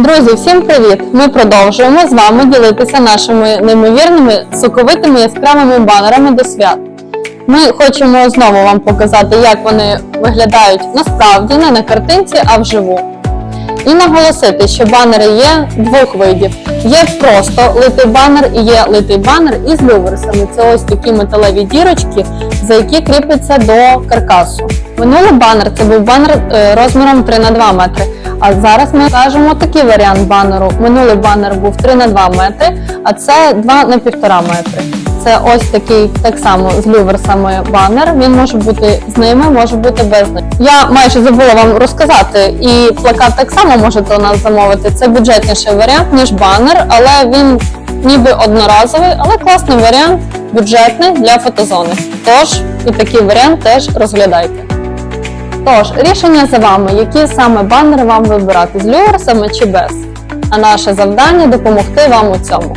Друзі, всім привіт! Ми продовжуємо з вами ділитися нашими неймовірними соковитими яскравими банерами до свят. Ми хочемо знову вам показати, як вони виглядають насправді не на картинці, а вживу. І наголосити, що банери є двох видів: є просто литий банер і є литий банер із люверсами. Це ось такі металеві дірочки, за які кріпляться до каркасу. Минулий банер це був банер е, розміром 3 на 2 метри. А зараз ми кажемо такий варіант банеру. Минулий банер був 3 на 2 метри, а це 2 на 1,5 метри. Це ось такий так само з люверсами банер. Він може бути з ними, може бути без них. Я майже забула вам розказати, і плакат так само можете у нас замовити. Це бюджетніший варіант, ніж банер, але він ніби одноразовий, але класний варіант, бюджетний для фотозони. Тож і такий варіант теж розглядайте. Тож, рішення за вами, які саме банери вам вибирати з люверсами чи без. А наше завдання допомогти вам у цьому.